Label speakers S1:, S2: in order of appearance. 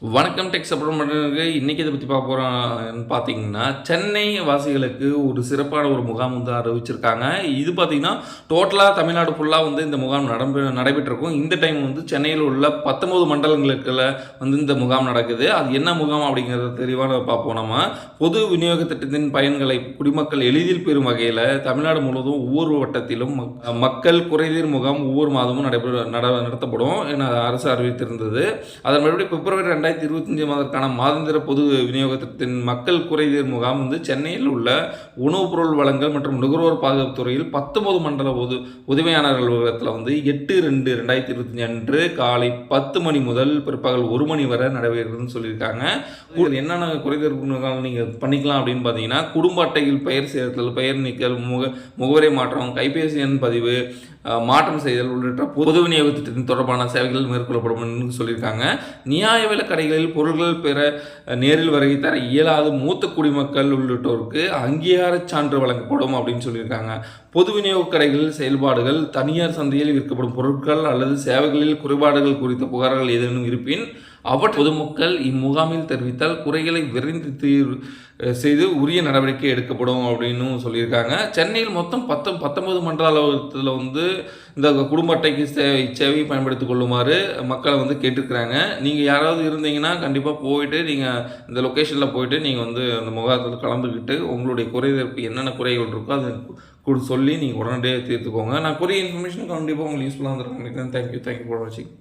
S1: வணக்கம் tech support இன்றைக்கி இதை பற்றி பார்க்க போகிறோம்னு பார்த்தீங்கன்னா சென்னை வாசிகளுக்கு ஒரு சிறப்பான ஒரு முகாம் வந்து அறிவிச்சிருக்காங்க. இது பார்த்திங்கன்னா டோட்டலாக தமிழ்நாடு ஃபுல்லாக வந்து இந்த முகாம் நடந்து நடைபெற்றிருக்கும். இந்த டைம் வந்து சென்னையில் உள்ள பத்தொம்போது மண்டலங்களுக்குள்ள வந்து இந்த முகாம் நடக்குது. அது என்ன முகாம் அப்படிங்கிறத தெளிவான பார்ப்போம் நம்ம. பொது விநியோக திட்டத்தின் பயன்களை குடிமக்கள் எளிதில் பெறும் வகையில் தமிழ்நாடு முழுவதும் ஒவ்வொரு வட்டத்திலும் மக்- மக்கள் குறைதீர் முகாம் ஒவ்வொரு மாதமும் நடைபெற நட நடத்தப்படும் என அரசு அறிவித்திருந்தது. அதன் மறுபடியும் பிப்ரவரி ரெண்டாயிரத்தி ரெண்டாயிரத்தி இருபத்தஞ்சி மாதத்திற்கான மாதாந்திர பொது விநியோக திட்டத்தின் மக்கள் குறைதீர் முகாம் வந்து சென்னையில் உள்ள உணவுப் பொருள் வழங்கல் மற்றும் நுகர்வோர் பாதுகாப்பு துறையில் பத்தொன்பது மண்டல பொது உதவியாளர் அலுவலகத்தில் வந்து எட்டு ரெண்டு ரெண்டாயிரத்தி இருபத்தஞ்சி அன்று காலை பத்து மணி முதல் பிற்பகல் ஒரு மணி வரை நடைபெறுதுன்னு சொல்லியிருக்காங்க. இதில் என்னென்ன குறைதீர் முகாம் நீங்கள் பண்ணிக்கலாம் அப்படின்னு பார்த்தீங்கன்னா குடும்ப அட்டையில் பெயர் சேர்த்தல் பெயர் நீக்கல் முக முகவரை மாற்றம் கைபேசி எண் பதிவு மாற்றம் செய்தல் உள்ளிட்ட பொது விநியோக திட்டத்தின் தொடர்பான சேவைகள் மேற்கொள்ளப்படும் என்று சொல்லியிருக்காங்க. நியாய விலை கடைகளில் பொருட்கள் பெற நேரில் வருகை தர இயலாத மூத்த குடிமக்கள் உள்ளிட்டோருக்கு அங்கீகார சான்று வழங்கப்படும் அப்படின்னு சொல்லியிருக்காங்க. பொது விநியோக கடைகளில் செயல்பாடுகள் தனியார் சந்தையில் விற்கப்படும் பொருட்கள் அல்லது சேவைகளில் குறைபாடுகள் குறித்த புகார்கள் ஏதேனும் இருப்பின் அவற்றை பொதுமக்கள் இம்முகாமில் தெரிவித்தால் குறைகளை விரைந்து தீர்வு செய்து உரிய நடவடிக்கை எடுக்கப்படும் அப்படின்னு சொல்லியிருக்காங்க. சென்னையில் மொத்தம் பத்து பத்தொன்பது மண்டல அலுவலகத்தில் வந்து இந்த குடும்ப அட்டைக்கு சே- இச்சேவையை பயன்படுத்திக் கொள்ளுமாறு மக்களை வந்து கேட்டிருக்கிறாங்க. நீங்கள் யாராவது இருந்தீங்கன்னா கண்டிப்பாக போயிட்டு நீங்கள் இந்த லொக்கேஷனில் போயிட்டு நீங்கள் வந்து அந்த முகாத்தில் கலந்துக்கிட்டு உங்களுடைய குறைதீர்ப்பு என்னென்ன குறைகள் இருக்கோ அதை கொடு சொல்லி நீங்கள் உடனடியாக தீர்த்துக்கோங்க. நான் குறைய இன்ஃபர்மேஷன் கண்டிப்பாக உங்களுக்கு யூஸ்ஃபுல்லாக இருந்திருக்கேன் தேங்க்யூ தேங்க்யூ ஃபார் வாட்சிங்